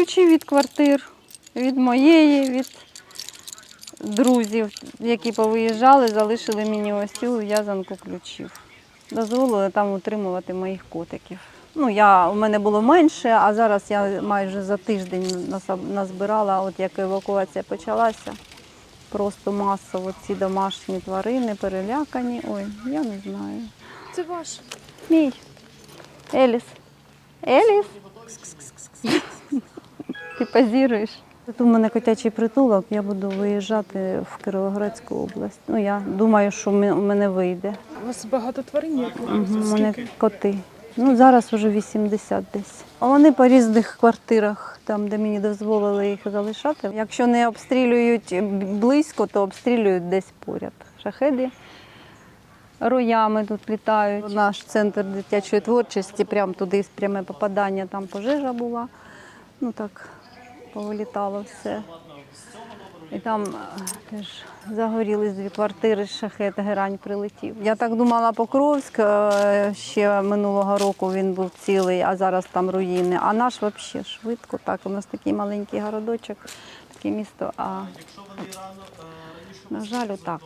ключі від квартир, від моєї, від друзів, які повиїжджали, залишили мені ось цю в'язанку ключів. Дозволили там утримувати моїх котиків. Ну, я, у мене було менше, а зараз я майже за тиждень назбирала, от як евакуація почалася. Просто масово ці домашні тварини перелякані. Ой, я не знаю. Це ваше. Мій. Еліс. Еліс. Ти позіруєш. Тут у мене котячий притулок, я буду виїжджати в Кіровоградську область. Ну, я думаю, що у мене вийде. У вас багато тварин є? Угу, у мене коти. Ну, зараз вже 80 десь. А вони по різних квартирах, там, де мені дозволили їх залишати. Якщо не обстрілюють близько, то обстрілюють десь поряд. Шахеди роями тут літають. Наш центр дитячої творчості, прямо туди пряме попадання, там пожежа була. Ну так, повилітало все. І там е, теж загорілись дві квартири, шахет, герань прилетів. Я так думала, Покровськ е, ще минулого року він був цілий, а зараз там руїни. А наш взагалі швидко. Так, у нас такий маленький городочок, таке місто. А на жаль, отак.